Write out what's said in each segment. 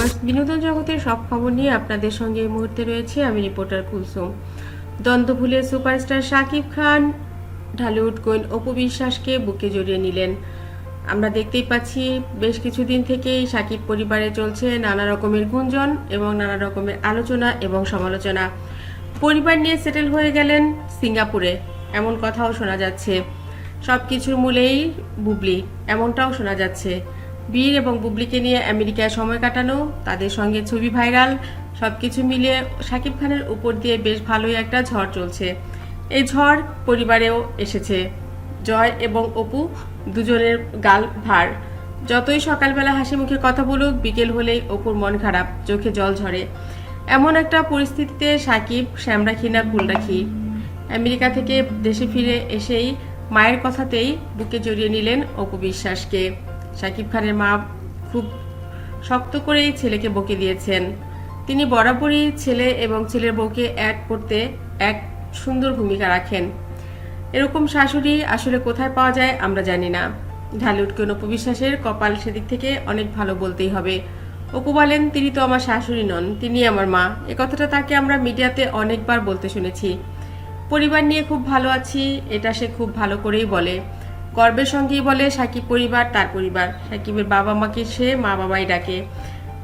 Viewers বিনোদন জগতের সব খবর নিয়ে আপনাদের সঙ্গে এই মুহূর্তে রয়েছে আমি রিপোর্টার কুলসুম। দ্বন্দ্ব ভুলে সুপারস্টার শাকিব খান, ঢালিউড কোয়েন অপু বিশ্বাসকে বুকে জড়িয়ে নিলেন। আমরা দেখতেই পাচ্ছি বেশ কিছুদিন থেকেই শাকিব পরিবারে চলছে নানা রকমের গুঞ্জন এবং নানা রকমের আলোচনা এবং সমালোচনা। পরিবার নিয়ে সেটেল হয়ে গেলেন সিঙ্গাপুরে। এমন কথাও শোনা যাচ্ছে। সব কিছুর মূলেই বুবলি, এমনটাও শোনা যাচ্ছে। বীর এবং বুবলিকে নিয়ে আমেরিকায় সময় কাটানো, তাদের সঙ্গে ছবি ভাইরাল, সবকিছু মিলিয়ে শাকিব খানের উপর দিয়ে বেশ ভালোই একটা ঝড় চলছে। এই ঝড় পরিবারেও এসেছে। জয় এবং অপু দুজনের গাল ভার। যতই সকালবেলা হাসি মুখে কথা বলুক, বিকেল হলেই অপুর মন খারাপ, চোখে জল ঝরে। এমন একটা পরিস্থিতিতে সাকিব শ্যাম রাখি না ভুল রাখি আমেরিকা থেকে দেশে ফিরে এসেই মায়ের কথাতেই বুকে জড়িয়ে নিলেন অপু বিশ্বাসকে। শাকিব খানের মা খুব শক্ত করেই ছেলেকে বকে দিয়েছেন। তিনি বরাবরই ছেলে এবং ছেলের বউকে এক করতে এক সুন্দর ভূমিকা রাখেন। এরকম শাশুড়ি আসলে কোথায় পাওয়া যায় আমরা জানি না। ঢালিউড কোন অপবিশ্বাসের কপাল সেদিক থেকে অনেক ভালো বলতেই হবে। অপু বলেন, তিনি তো আমার শাশুড়ি নন, তিনি আমার মা। এ কথাটা তাকে আমরা মিডিয়াতে অনেকবার বলতে শুনেছি। পরিবার নিয়ে খুব ভালো আছি, এটা সে খুব ভালো করেই বলে। গর্বের সঙ্গেই বলে, সাকিব পরিবার তার পরিবার। সাকিবের বাবা মাকে সে মা বাবাই ডাকে।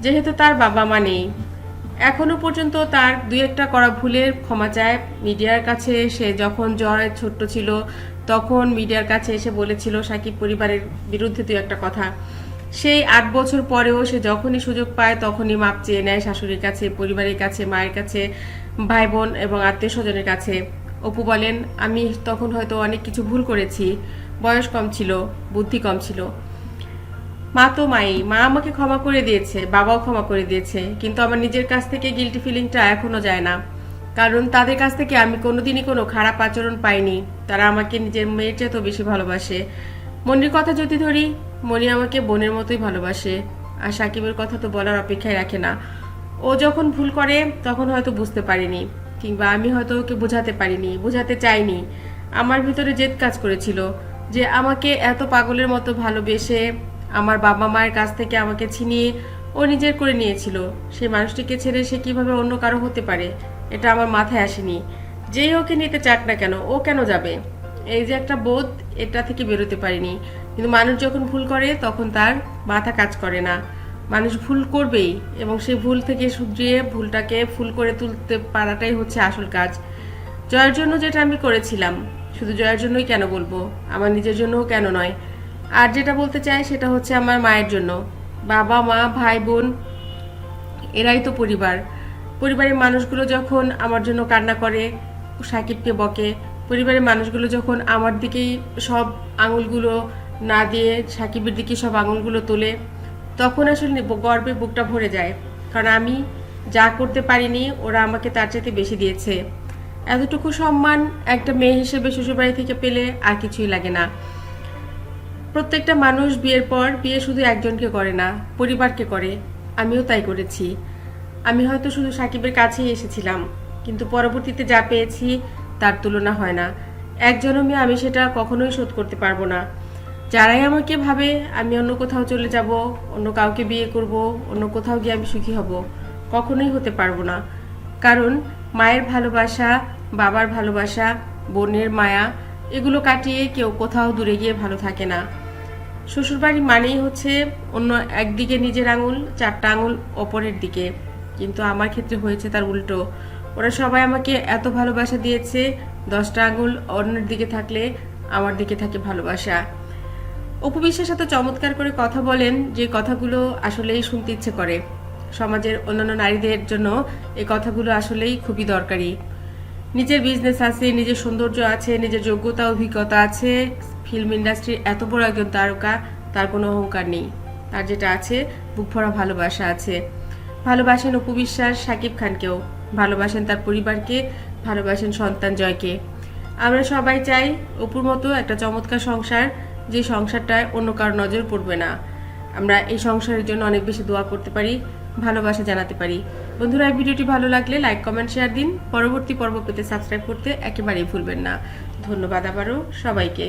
যেহেতু তার বাবা মা নেই, এখনও পর্যন্ত তার দুই একটা করা ভুলের ক্ষমা চায়। মিডিয়ার কাছে সে যখন জয় ছোট্ট ছিল, তখন মিডিয়ার কাছে এসে বলেছিল সাকিব পরিবারের বিরুদ্ধে দুই একটা কথা। সেই আট বছর পরেও সে যখনই সুযোগ পায়, তখনই মাপ চেয়ে নেয় শাশুড়ির কাছে, পরিবারের কাছে, মায়ের কাছে ভাই বোন এবং আত্মীয় স্বজনের কাছে। অপু বলেন, আমি তখন হয়তো অনেক কিছু ভুল করেছি। বয়স কম ছিল, বুদ্ধি কম ছিল। মা তো মাই, মা আমাকে ক্ষমা করে দিয়েছে, বাবাও ক্ষমা করে দিয়েছে, কিন্তু আমার নিজের কাছ থেকে গিল্টি ফিলিংটা এখনও যায় না। কারণ তাদের কাছ থেকে আমি কোনোদিনই কোনো খারাপ আচরণ পাইনি। তারা আমাকে নিজের মেয়ের চেয়েও বেশি ভালোবাসে। মনির কথা যদি ধরি, মনি আমাকে বোনের মতোই ভালোবাসে। আর সাকিবের কথা তো বলার অপেক্ষায় রাখে না। ও যখন ভুল করে, তখন হয়তো বুঝতে পারিনি, কিংবা আমি হয়তো ওকে বোঝাতে পারিনি, বোঝাতে চাইনি। আমার ভিতরে জেদ কাজ করেছিল। যে আমাকে এত পাগলের মতো ভালোবেসে আমার বাবা মায়ের কাছ থেকে আমাকে ছিনিয়ে ও নিজের করে নিয়েছিল। সেই মানুষটিকে ছেড়ে সে কীভাবে অন্য কারও হতে পারে, এটা আমার মাথায় আসেনি। যেই ওকে নিতে চাক না কেন, ও কেন যাবে? এই যে একটা বোধ, এটা থেকে বেরোতে পারিনি। কিন্তু মানুষ যখন ভুল করে, তখন তার মাথা কাজ করে না। মানুষ ভুল করবেই, এবং সেই ভুল থেকে শুধরিয়ে ভুলটাকে ফুল করে তুলতে পারাটাই হচ্ছে আসল কাজ। জয়ের জন্য যেটা আমি করেছিলাম শুধু জয়ের জন্যই কেন বলব? আমার নিজের জন্যও কেন নয়। আর যেটা বলতে চাই সেটা হচ্ছে আমার মায়ের জন্য। বাবা, মা, ভাই, বোন, এরাই তো পরিবার। পরিবারের মানুষগুলো যখন আমার জন্য কান্না করে, সাকিবকে বকে, পরিবারের মানুষগুলো যখন আমার দিকেই সব আঙুলগুলো না দিয়ে সাকিবের দিকে সব আঙুলগুলো তোলে, তখন আসলে গর্বে বুকটা ভরে যায়। কারণ আমি যা করতে পারিনি, ওরা আমাকে তার চাইতে বেশি দিয়েছে। এতটুকু সম্মান একটা মেয়ে হিসেবে শ্বশুরবাড়ি থেকে পেলে আর কিছুই লাগে না। প্রত্যেকটা মানুষ বিয়ের পর বিয়ে শুধু একজনকে করে না, পরিবারকে করে। আমিও তাই করেছি। আমি হয়তো শুধু সাকিবের কাছেই এসেছিলাম, কিন্তু পরবর্তীতে যা পেয়েছি তার তুলনা হয় না। এক জন্মে আমি সেটা কখনোই শোধ করতে পারব না। যারাই আমাকে ভাবে আমি অন্য কোথাও চলে যাব, অন্য কাউকে বিয়ে করব, অন্য কোথাও গিয়ে আমি সুখী হব, কখনোই হতে পারব না। কারণ মায়ের ভালোবাসা বাবার ভালোবাসা, বোনের মায়া, এগুলো কাটিয়ে কেউ কোথাও দূরে গিয়ে ভালো থাকে না। শ্বশুরবাড়ি মানেই হচ্ছে অন্য একদিকে নিজের আঙুল, চারটা আঙুল অপরের দিকে। কিন্তু আমার ক্ষেত্রে হয়েছে তার উল্টো। ওরা সবাই আমাকে এত ভালোবাসা দিয়েছে, দশটা আঙুল অন্যের দিকে থাকলে আমার দিকে থাকে ভালোবাসা। উপবিশ্বের সাথে চমৎকার করে কথা বলেন যে কথাগুলো আসলেই শুনতে ইচ্ছে করে। সমাজের অন্যান্য নারীদের জন্য এই কথাগুলো আসলেই খুবই দরকারি। নিজের বিজনেস আছে, নিজের সৌন্দর্য আছে, নিজের যোগ্যতা, অভিজ্ঞতা আছে। ফিল্ম ইন্ডাস্ট্রির এত বড় একজন তারকা, তার কোনো অহংকার নেই। তার যেটা আছে, বুক ভরা ভালোবাসা আছে। ভালোবাসেন উপবিশ্বাস সাকিব খানকেও। ভালোবাসেন তার পরিবারকে, ভালোবাসেন সন্তান জয়কে। আমরা সবাই চাই অপুর মতো একটা চমৎকার সংসার, যে সংসারটায় অন্য কারও নজর পড়বে না। আমরা এই সংসারের জন্য অনেক বেশি দোয়া করতে পারি, ভালোবাসা জানাতে পারি। বন্ধুরা, এই ভিডিওটি ভালো লাগলে লাইক কমেন্ট শেয়ার দিন। পরবর্তী পর্ব পেতে সাবস্ক্রাইব করতে একেবারেই ভুলবেন না। ধন্যবাদ আবারও সবাইকে।